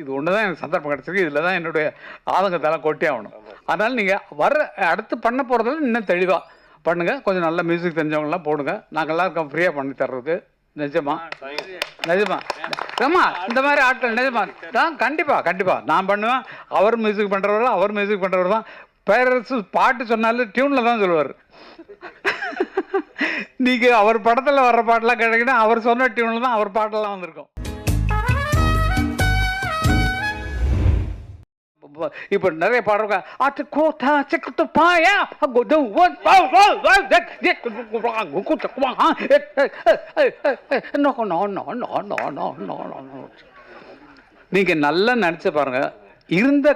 இது ஒன்று தான் எனக்கு சந்தர்ப்பம் கிடச்சிருக்கு. இதில் தான் என்னுடைய ஆதங்கத்தெல்லாம் கொட்டி ஆகணும். அதனால் நீங்கள் வர அடுத்து பண்ண போகிறதுல இன்னும் தெளிவாக பண்ணுங்கள் கொஞ்சம் நல்ல மியூசிக் தெரிஞ்சவங்களாம் போடுங்க. நாங்கள்லாம் இருக்கோம் ஃப்ரீயாக பண்ணி தர்றதுக்கு நிஜமா? நிஜமா? ஆமா இந்த மாதிரி ஆட்கள் நிஜமா? தான் கண்டிப்பாக கண்டிப்பாக நான் பண்ணுவேன். அவர் மியூசிக் பண்ணுறவர் தான் அவர் மியூசிக் பண்ணுறவர் தான் பேரரசு பாட்டு சொன்னாலும் டியூனில் தான் சொல்லுவார். நீங்கள் அவர் படத்தில் வர்ற பாட்டெல்லாம் கேட்டீங்கன்னா அவர் சொன்ன டியூனில் தான் அவர் பாட்டெல்லாம் வந்திருக்கும். நோ நிறைய no no no no no நீங்கள் நல்லா நினச்சி பாருங்க. இருந்த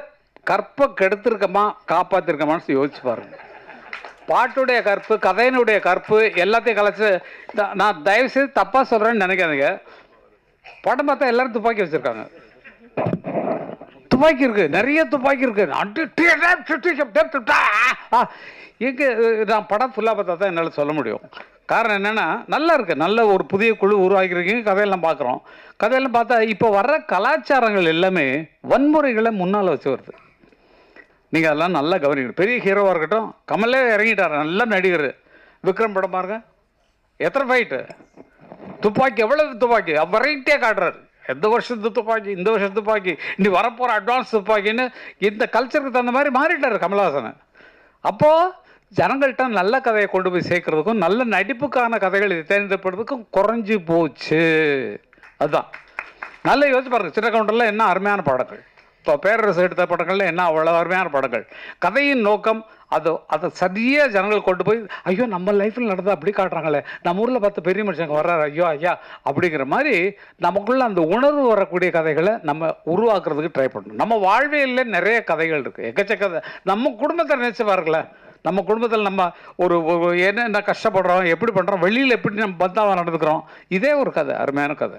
கற்பை கெடுத்திருக்கமா காப்பாத்திருக்கமான்னு யோசிச்சு பாருங்க. பாட்டுடைய கற்பு கதையினுடைய கற்பு எல்லாத்தையும் கலைச்சு நான் தயவு செய்து தப்பாக சொல்கிறேன்னு நினைக்காதீங்க. படம் பார்த்தா எல்லாரும் துப்பாக்கி வச்சுருக்காங்க. துப்பாக்கி இருக்கு நிறைய துப்பாக்கி இருக்கு. அட்டு ஆ, நான் படம் ஃபுல்லாக பார்த்தா தான் என்னால் சொல்ல முடியும். காரணம் என்னென்னா நல்லா இருக்குது நல்ல ஒரு புதிய குழு உருவாக்கியிருக்கீங்க. கதையெல்லாம் பார்க்குறோம். கதையெல்லாம் பார்த்தா இப்போ வர்ற கலாச்சாரங்கள் எல்லாமே வன்முறைகளை முன்னால் வச்சு வருது. நீங்கள் அதெல்லாம் நல்லா கவனிக்கணும். பெரிய ஹீரோவாக இருக்கட்டும். கமலே இறங்கிட்டார். நல்ல நடிகர். விக்ரம் படம் பாருங்க. எத்தனை ஃபைட்டு துப்பாக்கி எவ்வளவு துப்பாக்கி? வெரைட்டியாக காட்டுறாரு. எந்த வருஷத்து துப்பாக்கி இந்த வருஷத்து துப்பாக்கி இனி வரப்போகிற அட்வான்ஸ் துப்பாக்கின்னு இந்த கல்ச்சருக்கு தகுந்த மாதிரி மாறிட்டார் கமல்ஹாசன். அப்போது ஜனங்கள்கிட்ட நல்ல கதையை கொண்டு போய் சேர்க்கறதுக்கும் நல்ல நடிப்புக்கான கதைகள் தேர்ந்தெடுப்பதுக்கும் குறைஞ்சி போச்சு. அதுதான். நல்ல யோசிச்சு பாருங்கள் சின்ன கவுண்டரில் என்ன அருமையான பாடங்கள் இப்போ பேரரசு எடுத்த படங்கள்ல என்ன அவ்வளோ அருமையான படங்கள்? கதையின் நோக்கம் அது அதை சரியாக ஜனங்கள் கொண்டு போய் ஐயோ நம்ம லைஃப்பில் நடந்தால் அப்படி காட்டுறாங்களே. நம்ம ஊரில் பார்த்து பெரிய மனுஷங்க வர்றாரு. ஐயோ ஐயா அப்படிங்கிற மாதிரி நமக்குள்ள அந்த உணர்வு வரக்கூடிய கதைகளை நம்ம உருவாக்குறதுக்கு ட்ரை பண்ணணும் நம்ம வாழ்வியலில் நிறைய கதைகள் இருக்குது எக்கச்சக்க நம்ம குடும்பத்தை நினச்சி பாருங்களேன். நம்ம குடும்பத்தில் நம்ம ஒரு என்ன என்னென்ன கஷ்டப்படுறோம் எப்படி பண்ணுறோம் வெளியில் எப்படி நம்ம பந்தாவாக நடந்துக்கிறோம். இதே ஒரு கதை அருமையான கதை.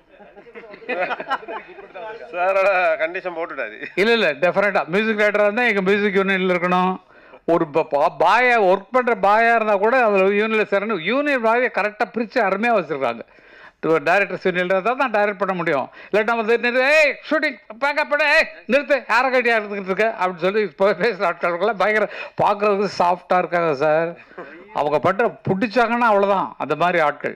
சாரோட கண்டிஷன் போட்டுட்டாரு இல்லை இல்லை டெஃபினட்டாக மியூசிக் டைரக்டராக இருந்தால் எங்கள் மியூசிக் யூனியனில் இருக்கணும். ஒரு பாயா ஒர்க் பண்ணுற பாயாக இருந்தால் கூட அதில் யூனியனில் சேரணும். யூனியன் பாயை கரெக்டாக பிரித்து அருமையாக வச்சுருக்காங்க. டைரக்டர்ஸ் யூனியனில் இருந்தால் தான் டைரக்ட் பண்ண முடியும். இல்லாட்டா வந்து நிறு ஏய் ஷூட்டிங் பேக்கப் பண்ண ஏய் நிறுத்து யாரை கட்டியாக இருந்துக்கிட்டு இருக்க? அப்படின்னு சொல்லி இப்போ பேசுகிற ஆட்களுக்கெல்லாம் பயங்கர பார்க்குறதுக்கு சாஃப்டாக இருக்காங்க சார் அவங்க பட்ட பிடிச்சாங்கன்னா அவ்வளோதான் அந்த மாதிரி ஆட்கள்.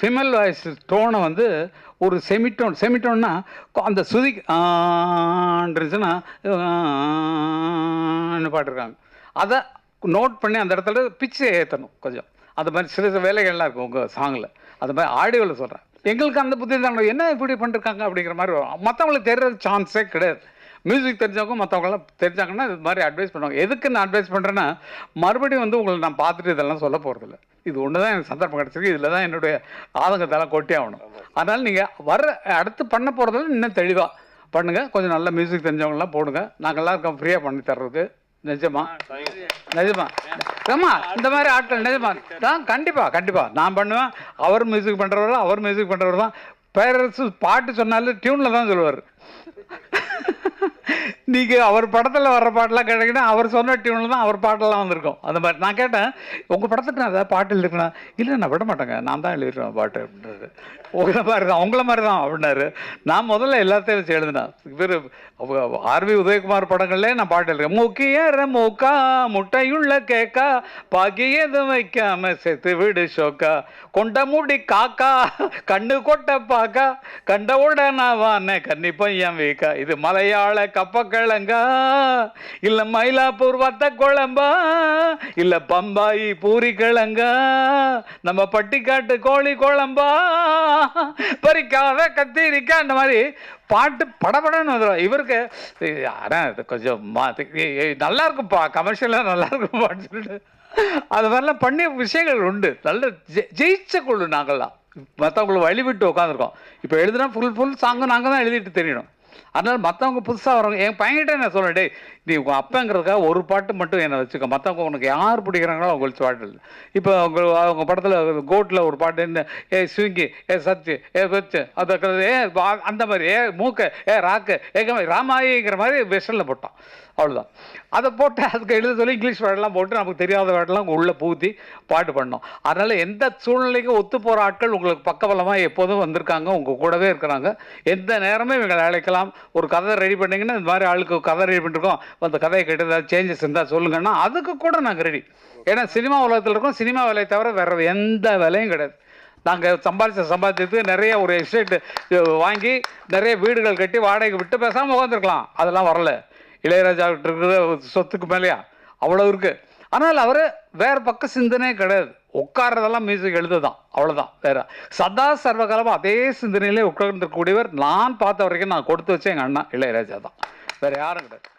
ஃபிமேல் வாய்ஸ் டோனை வந்து ஒரு செமிட்டோன் செமிட்டோன்னா அந்த சுதி ஆன்றுச்சுன்னா பாட்டிருக்காங்க அதை நோட் பண்ணி அந்த இடத்துல பிச்சை ஏற்றணும் கொஞ்சம். அது மாதிரி சில சில வேலைகள்லாம் இருக்கும் உங்கள் சாங்கில் அது மாதிரி ஆடியோவில் சொல்கிறேன் எங்களுக்கு அந்த புத்தி தான் என்ன இப்படி பண்ணிருக்காங்க அப்படிங்கிற மாதிரி வரும். மற்றவங்களுக்கு தெரியறது சான்ஸே கிடையாது. மியூசிக் தெரிஞ்சவங்க மற்றவங்களாம் தெரிஞ்சாங்கன்னா இது மாதிரி அட்வைஸ் பண்ணுவாங்க. எதுக்கு நான் அட்வைஸ் பண்ணுறேன்னா மறுபடியும் வந்து உங்களை நான் பார்த்துட்டு இதெல்லாம் சொல்ல போகிறதில்ல இது ஒன்று தான் எனக்கு சந்தர்ப்பம் கிடச்சிருக்கு. இதில் தான் என்னுடைய ஆதங்கத்தெல்லாம் கொட்டி ஆகணும். அதனால் நீங்கள் வர அடுத்து பண்ண போகிறதுல இன்னும் தெளிவாக பண்ணுங்கள் கொஞ்சம் நல்ல மியூசிக் தெரிஞ்சவங்களாம் போடுங்க. நாங்கள்லாம் இருக்கோம் ஃப்ரீயாக பண்ணி தர்றதுக்கு நிஜமா? நிஜமா? ஆமா இந்த மாதிரி ஆட்கள் நிஜமா? தான் கண்டிப்பா கண்டிப்பா. நான் பண்ணுவேன். அவர் மியூசிக் பண்றவர் அவர் மியூசிக் பண்றவர் தான். பேரரசு பாட்டு சொன்னாலும் டியூன்ல தான் சொல்லுவார். நீங்க அவர் படத்துல வர்ற பாட்டெல்லாம் கேட்டீங்கன்னா அவர் சொன்ன டியூனில் தான் அவர் பாட்டெல்லாம் வந்திருக்கும். அந்த மாதிரி நான் கேட்டேன் உங்க படத்துக்கு நான் ஏதாவது பாட்டு எழுதிருக்கேன்? இல்லை நான் விட மாட்டேங்க. நான் தான் எழுதிடுவேன் பாட்டு அப்படின்றது. உங்களை மாதிரி தான் உங்களை மாதிரி தான் அப்படின்னாரு. நான் முதல்ல எல்லாத்தையும் வச்சு எழுதினேன். இவர் ஆர்வி உதயகுமார் படங்கள்லேயே நான் பாட்டு எழுதுறேன். முக்கிய மூக்கா முட்டையுள்ள கேக்கா பாக்கி எதுவும் வைக்காம செத்து வீடு ஷோக்கா. கொண்ட மூடி காக்கா கண்ணு கொட்ட பாக்கா. கண்ட உடனே கன்னி பையன் வீக்கா. இது மலையாள கப்பக்கிழங்கா? இல்லை மயிலாப்பூர் வத்த குழம்பா? இல்லை பம்பாயி பூரி கிழங்கா? நம்ம பட்டிக்காட்டு கோழி குழம்பா? பறிக்காத கத்திரிக்கா அந்த மாதிரி பாட்டு படபடன்னு வந்துடும் இவருக்கு ஆனால் இது கொஞ்சம் மாற்றி நல்லா இருக்கும்ப்பா கமர்ஷியலாக நல்லா இருக்கும்ப்பான்னு சொல்லிட்டு. அது மாதிரிலாம் பண்ணிய விஷயங்கள் உண்டு. நல்ல ஜெ- ஜெயிச்ச குழு நாங்கள்லாம். மற்றவங்களை வழிவிட்டு உட்காந்துருக்கோம். இப்போ எழுதுனா ஃபுல் ஃபுல் சாங்கும் நாங்கள் தான் எழுதிட்டு தெரியணும். அதனால் மற்றவங்க புதுசாக வரவங்க என் பையன்கிட்ட நான் சொல்லுவேன் டே நீ உங்கள் அப்பங்கிறதுக்காக ஒரு பாட்டு மட்டும் என்னை வச்சுக்க. மற்றவங்க உனக்கு யார் பிடிக்கிறாங்களோ அவங்களுக்கு பாட்டு இல்லை. இப்போ அவங்க அவங்க படத்தில் கோட்டில் ஒரு பாட்டு என்ன ஏ ஸ்விங்கி ஏ சச்சு ஏ சொச்சு அதை ஏ அந்த மாதிரி ஏ மூக்க ஏ ராக்கு ஏ ராமாயிங்கிற மாதிரி வெஷனில் போட்டான். அவ்வளோதான் அதை போட்டு அதுக்கு எழுத சொல்லி இங்கிலீஷ் வேர்டெல்லாம் போட்டு நமக்கு தெரியாத வேர்டெல்லாம் உள்ளே பூத்தி பாட்டு பண்ணோம். அதனால் எந்த சூழ்நிலைக்கும் ஒத்து போகிற ஆட்கள் உங்களுக்கு பக்கபலமாக எப்போதும் வந்திருக்காங்க உங்கள் கூடவே இருக்கிறாங்க. எந்த நேரமும் இவங்களை அழைக்கலாம் ஒரு கதை ரெடி பண்ணீங்கன்னா இந்த மாதிரி ஆளுக்கு கதை ரெடி பண்ணிருக்கோம். அந்த கதையை கேட்டு ஏதாவது சேஞ்சஸ் இருந்தால் சொல்லுங்கன்னா அதுக்கு கூட நாங்கள் ரெடி ஏன்னா சினிமா உலகத்தில் இருக்கோம் சினிமா வேலையை தவிர வேறு எந்த வேலையும் கிடையாது. நாங்கள் சம்பாதிச்ச சம்பாதிச்சதுக்கு நிறைய ஒரு எஸ்டேட் வாங்கி நிறைய வீடுகள் கட்டி வாடகைக்கு விட்டு பேசாமல் உட்காந்துருக்கலாம் அதெல்லாம் வரல. இளையராஜா இருக்கிற சொத்துக்கு மேலேயா? அவ்வளோ இருக்குது ஆனால் அவர் வேறு பக்க சிந்தனையே கிடையாது. உட்கார்றதெல்லாம் மியூசிக் எழுதுதான். அவ்வளோதான் வேற. சதா சர்வகாலமாக அதே சிந்தனையிலே உட்கார்ந்துருக்கக்கூடியவர் நான் பார்த்த வரைக்கும் நான் கொடுத்து வச்ச எங்கள் அண்ணா இளையராஜா தான். வேறு யாரும் கிடையாது.